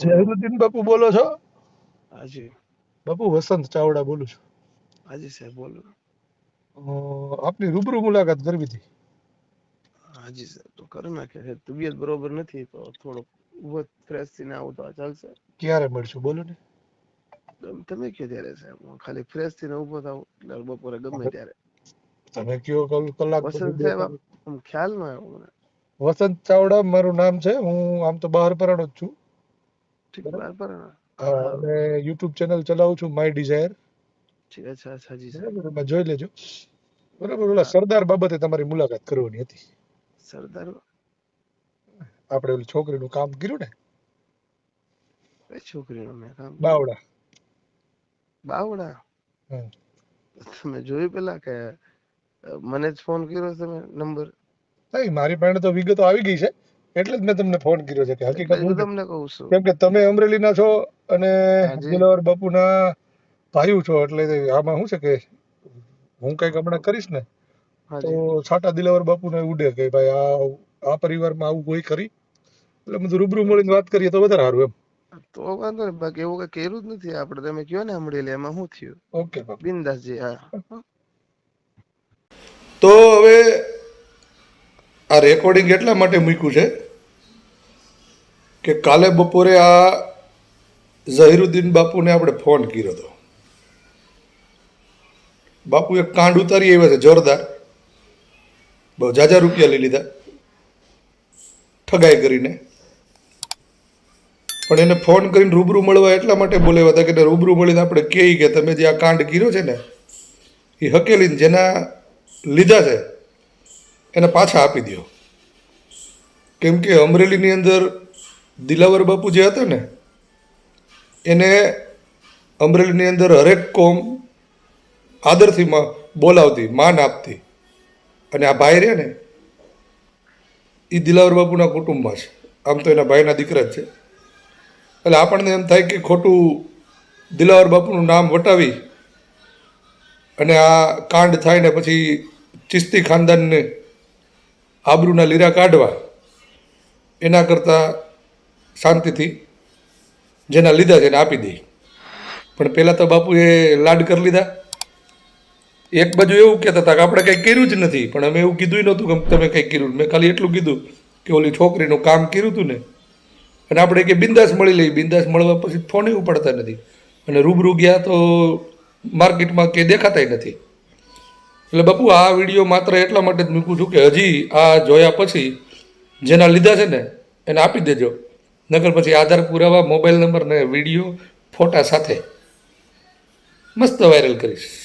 જહીરુદ્દીન બાપુ બોલો છો? હાજી. બાપુ વસંત ચાવડા બોલું છું. હાજી સાહેબ બોલો. આપની રૂબરૂ મુલાકાત કરવી હતી. હાજી સાહેબ તો કરી નાખે તબિયત બરોબર નથી તો થોડો ઊભો ફ્રેશ થઈને આવું તો ચાલશે. ક્યારે મળશું? બોલો ને. તમે કયો ત્યારે સાહેબ? હું ખાલી ફ્રેશ થઈને ઊભો થાવ એટલે બપોરે ગમે ત્યારે. તમે કયો કલાક વસંત સાહેબ આમ ખ્યાલ ન આવ્યો મને. વસંત ચાવડા મારું નામ છે. હું આમ તો બહાર પરાણો જ છું. અને યુટ્યુબ ચેનલ ચલાવું છું માય ડિઝાયર ઠીક અચ્છા અચ્છા જી સર જોઈ લેજો. બરાબર ઓલા સરદાર બાબતે તમારી મુલાકાત કરવાની હતી. સરદાર આપણે ઓલી છોકરીનું કામ કર્યું ને? કઈ છોકરીનું મેં કામ બાવડા બાવડા. તમે જોયું પેલા કે મને જ ફોન કર્યો તમે નંબર નહીં મારી પાસે તો વિગતો આવી ગઈ છે. એટલે જ મેં તમને ફોન કર્યો છે કે હકીકત હું તમને કહું છું. કેમ કે તમે અમરેલીના છો અને. દિલાવર બાપુના ભાઈઓ છો એટલે આમાં શું છે કે હું કંઈક હમણાં કરીશ ને તો છાટા દિલાવર બાપુને ઉડે કે ભાઈ આ આ પરિવારમાં આવું કોઈ કરી એટલે બધું રૂબરૂ મળીને વાત કરીએ તો વધારે સારું એમ. તો વાંધો નહીં બાકી એવું કઈ કર્યું જ નથી આપણે. તમે કયો ને અમરેલી એમાં શું થયું? ઓકે બિંદાસજી હા. તો હવે આ રેકોર્ડિંગ એટલા માટે મૂક્યું છે કે કાલે બપોરે આ ઝહીરુદ્દીન બાપુને આપણે ફોન કર્યો હતો. બાપુ એક કાંડ ઉતારી આવ્યા છે, જોરદાર. બહુ જાજા રૂપિયા લઈ લીધા. ઠગાઈ કરીને. પણ એને ફોન કરીને રૂબરૂ મળવા એટલા માટે બોલાવ્યા હતા કે રૂબરૂ મળીને આપણે કહીએ કે તમે જે આ કાંડ કર્યો છે ને, એ હકેલીને જેના લીધા છે એને પાછા આપી દો કેમ કે અમરેલીની અંદર દિલાવર બાપુ જે હતા ને, એને અમરેલીની અંદર હરેક કોમ આદરથી બોલાવતી, માન આપતી. અને આ ભાઈ રહ્યા ને એ દિલાવર બાપુના કુટુંબમાં છે. આમ તો એના ભાઈના દીકરા જ છે. એટલે આપણને એમ થાય કે ખોટું દિલાવર બાપુનું નામ વટાવી અને આ કાંડ થાય ને પછી ચિસ્તી ખાનદાનને આબરૂના લીરા કાઢવા, એના કરતાં શાંતિથી જેના લીધા છે એને આપી દઈ પણ પહેલાં તો બાપુએ લાડ કરી લીધા. એક બાજુ એવું કહેતા હતા કે આપણે કંઈ કર્યું જ નથી, પણ અમે એવું કીધું નહોતું કે તમે કંઈ કર્યું. મેં ખાલી એટલું કીધું કે ઓલી છોકરીનું કામ કર્યું હતું ને. અને આપણે કે બિંદાસ મળી લઈ બિંદાસ મળવા પછી ફોને ઉપાડતા નથી. અને રૂબરૂ ગયા તો માર્કેટમાં કે દેખાતાય નથી. એટલે બાપુ, આ વીડિયો માત્ર એટલા માટે જ મૂકું છું કે હજી આ જોયા પછી જેના લીધા છે ને, એને આપી દેજો. નકર પછી આધાર પુરાવા, મોબાઈલ નંબર ને વીડિયો ફોટા સાથે. મસ્ત વાયરલ કરીશ.